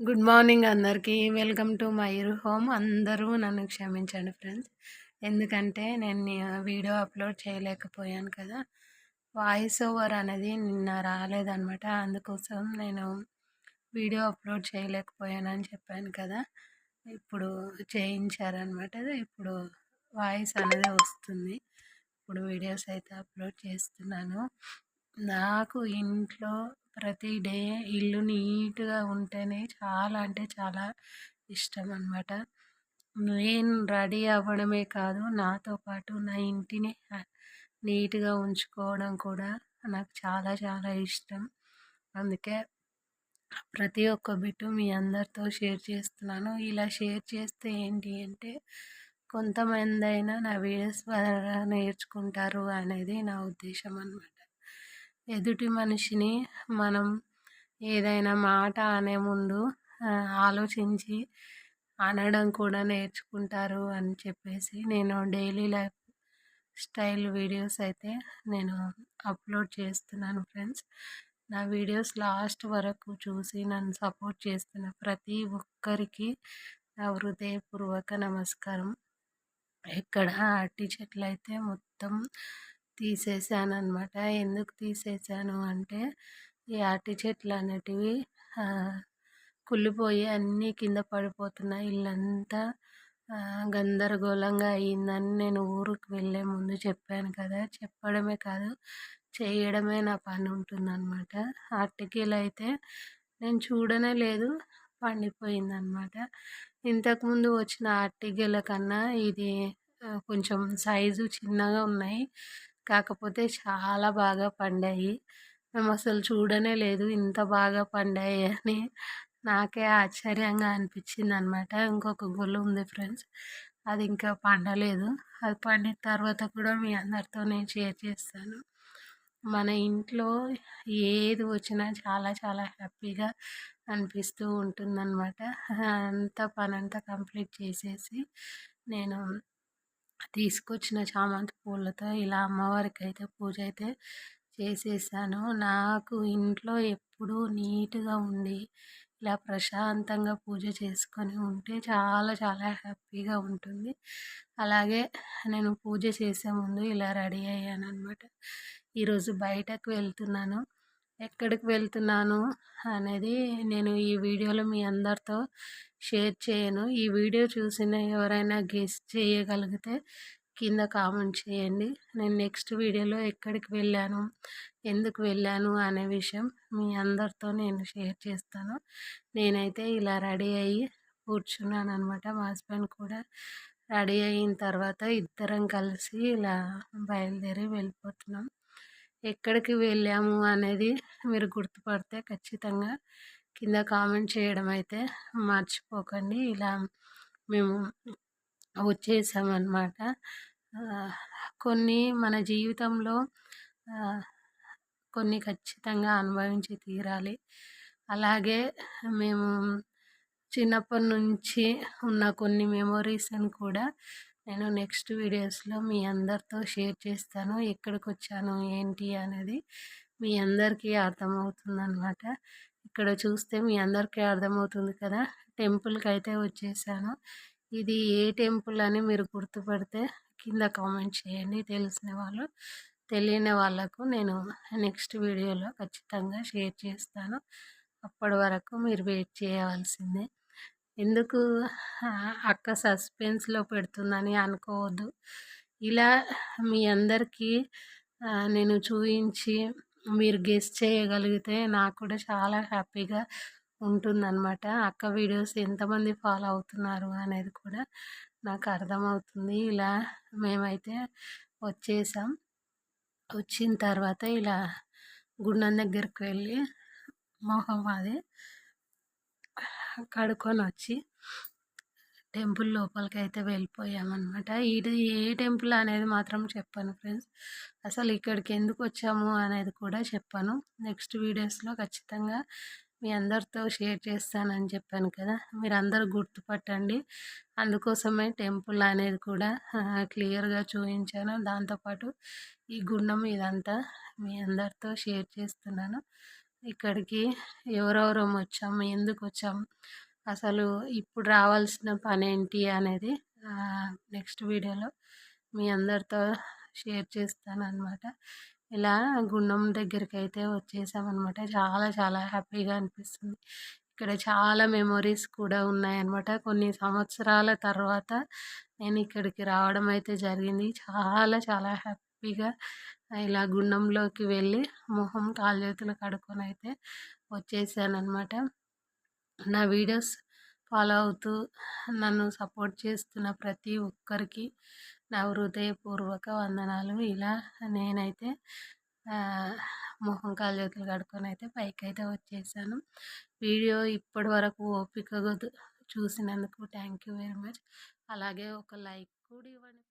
Good morning అందరికీ. Welcome to my home. అందరూ నన్ను క్షమించండి ఫ్రెండ్స్. ఎందుకంటే నేను వీడియో అప్లోడ్ చేయలేకపోయాను కదా. వాయిస్ ఓవర్ అనేది నిన్న రాలేదనమాట అందుకోసం నేను వీడియో అప్లోడ్ చేయలేకపోయాను అని చెప్పాను కదా. ఇప్పుడు చేయించారనమాట ఇప్పుడు వాయిస్ అనేది వస్తుంది. ఇప్పుడు వీడియోస్ అయితే అప్లోడ్ చేస్తున్నాను. నాకు ఇంట్లో ప్రతి డే ఇల్లు నీట్గా ఉంటేనే చాలా అంటే చాలా ఇష్టం అనమాట నేను రెడీ అవ్వడమే కాదు నాతో పాటు నా ఇంటిని నీట్గా ఉంచుకోవడం కూడా నాకు చాలా చాలా ఇష్టం. అందుకే ప్రతి ఒక్క బిట్టు మీ అందరితో షేర్ చేస్తున్నాను. ఇలా షేర్ చేస్తే ఏంటి అంటే కొంతమంది అయినా నా వీడియోస్ ద్వారా నేర్చుకుంటారు అనేది నా ఉద్దేశం అనమాట ఎదుటి మనిషిని మనం ఏదైనా మాట అనే ముందు ఆలోచించి అనడం కూడా నేర్చుకుంటారు అని చెప్పేసి నేను డైలీ లైఫ్ స్టైల్ వీడియోస్ అయితే నేను అప్లోడ్ చేస్తున్నాను ఫ్రెండ్స్. నా వీడియోస్ లాస్ట్ వరకు చూసి నన్ను సపోర్ట్ చేస్తున్న ప్రతి ఒక్కరికి నా హృదయపూర్వక నమస్కారం. ఇక్కడ అట్టి చెట్లు అయితే మొత్తం తీసేసాను అనమాట ఎందుకు తీసేసాను అంటే ఈ అరటి చెట్లు అనేటివి కుళ్ళిపోయి అన్నీ కింద పడిపోతున్నాయి. ఇల్లంతా గందరగోళంగా అయ్యిందని నేను ఊరికి వెళ్ళే ముందు చెప్పాను కదా. చెప్పడమే కాదు చేయడమే నా పని ఉంటుందన్నమాట. అరటికీలు అయితే నేను చూడనే లేదు పండిపోయిందనమాట ఇంతకుముందు వచ్చిన అరటిగెల కన్నా ఇది కొంచెం సైజు చిన్నగా ఉన్నాయి. కాకపోతే చాలా బాగా పండాయి. మేము అసలు చూడనే లేదు ఇంత బాగా పండాయి అని. నాకే ఆశ్చర్యంగా అనిపించింది అనమాట ఇంకొక గుళ్ళు ఉంది ఫ్రెండ్స్. అది ఇంకా పండలేదు. అది పండిన తర్వాత కూడా మీ అందరితో నేను షేర్ చేస్తాను. మన ఇంట్లో ఏది వచ్చినా చాలా చాలా హ్యాపీగా అనిపిస్తూ ఉంటుందన్నమాట అంత పని అంతా కంప్లీట్ చేసేసి నేను తీసుకొచ్చిన చామంతి పూలతో ఇలా అమ్మవారికి అయితే పూజ అయితే చేసేసాను. నాకు ఇంట్లో ఎప్పుడూ నీట్గా ఉండి ఇలా ప్రశాంతంగా పూజ చేసుకొని ఉంటే చాలా చాలా హ్యాపీగా ఉంటుంది. అలాగే నేను పూజ చేసే ముందు ఇలా రెడీ అయ్యాను అనమాట ఈరోజు బయటకు వెళ్తున్నాను. ఎక్కడికి వెళ్తున్నాను అనేది నేను ఈ వీడియోలో మీ అందరితో షేర్ చేయను. ఈ వీడియో చూసిన ఎవరైనా గెస్ట్ చేయగలిగితే కింద కామెంట్ చేయండి. నేను నెక్స్ట్ వీడియోలో ఎక్కడికి వెళ్ళాను ఎందుకు వెళ్ళాను అనే విషయం మీ అందరితో నేను షేర్ చేస్తాను. నేనైతే ఇలా రెడీ అయ్యి కూర్చున్నాను అనమాట మా హస్బెండ్ కూడా రెడీ అయిన తర్వాత ఇద్దరం కలిసి ఇలా బయలుదేరి వెళ్ళిపోతున్నాం. ఎక్కడికి వెళ్ళాము అనేది మీరు గుర్తుపడితే ఖచ్చితంగా కింద కామెంట్ చేయడం అయితే మర్చిపోకండి. ఇలా మేము వచ్చేసామన్నమాట. కొన్ని మన జీవితంలో కొన్ని ఖచ్చితంగా అనుభవించి తీరాలి. అలాగే మేము చిన్నప్పటి నుంచి ఉన్న కొన్ని మెమొరీస్ని కూడా నేను నెక్స్ట్ వీడియోస్లో మీ అందరితో షేర్ చేస్తాను. ఎక్కడికి వచ్చాను ఏంటి అనేది మీ అందరికీ అర్థమవుతుందన్నమాట. ఇక్కడ చూస్తే మీ అందరికీ అర్థమవుతుంది కదా. టెంపుల్కి అయితే వచ్చేసాను. ఇది ఏ టెంపుల్ అని మీరు గుర్తుపడితే కింద కామెంట్ చేయండి. తెలిసిన వాళ్ళు తెలియని వాళ్ళకు నేను నెక్స్ట్ వీడియోలో ఖచ్చితంగా షేర్ చేస్తాను. అప్పటి వరకు మీరు వెయిట్ చేయవలసిందే. ఎందుకు? అక్క సస్పెన్స్లో పెడుతుందని అనుకోవద్దు. ఇలా మీ అందరికీ నేను చూపించి మీరు గెస్ట్ చేయగలిగితే నాకు కూడా చాలా హ్యాపీగా ఉంటుందన్నమాట. అక్క వీడియోస్ ఎంతమంది ఫాలో అవుతున్నారు అనేది కూడా నాకు అర్థమవుతుంది. ఇలా మేమైతే వచ్చేసాం. వచ్చిన తర్వాత ఇలా గుండం దగ్గరికి వెళ్ళి మొహం అది కడుక్కొని వచ్చి టెంపుల్ లోపలికి అయితే వెళ్ళిపోయామన్నమాట. ఇది ఏ టెంపుల్ అనేది మాత్రం చెప్పాను ఫ్రెండ్స్. అసలు ఇక్కడికి ఎందుకు వచ్చాము అనేది కూడా చెప్పాను. నెక్స్ట్ వీడియోస్లో ఖచ్చితంగా మీ అందరితో షేర్ చేస్తానని చెప్పాను కదా. మీరు అందరూ గుర్తుపట్టండి. అందుకోసమే టెంపుల్ అనేది కూడా క్లియర్గా చూపించాను. దాంతోపాటు ఈ గుండం ఇదంతా మీ అందరితో షేర్ చేస్తున్నాను. ఇక్కడికి ఎవరెవరం వచ్చాము ఎందుకు వచ్చాము అసలు ఇప్పుడు రావాల్సిన పని ఏంటి అనేది నెక్స్ట్ వీడియోలో మీ అందరితో షేర్ చేస్తాను అనమాట ఇలా గుండం దగ్గరికి అయితే వచ్చేసామన్నమాట. చాలా చాలా హ్యాపీగా అనిపిస్తుంది. ఇక్కడ చాలా మెమొరీస్ కూడా ఉన్నాయన్నమాట. కొన్ని సంవత్సరాల తర్వాత నేను ఇక్కడికి రావడం అయితే జరిగింది. చాలా చాలా హ్యాపీగా ఇలా గుండంలోకి వెళ్ళి మొహం కాలు చేతులు కడుక్కొని అయితే వచ్చేసాను నా వీడియోస్ ఫాలో అవుతూ నన్ను సపోర్ట్ చేస్తున్న ప్రతి ఒక్కరికి నా హృదయపూర్వక వందనాలు. ఇలా నేనైతే మొహం కాలు చేతులు కడుక్కొని అయితే పైకి అయితే వచ్చేసాను. వీడియో ఇప్పటి వరకు ఓపికగా చూసినందుకు థ్యాంక్ యూ వెరీ మచ్. అలాగే ఒక లైక్ కూడా ఇవ్వండి.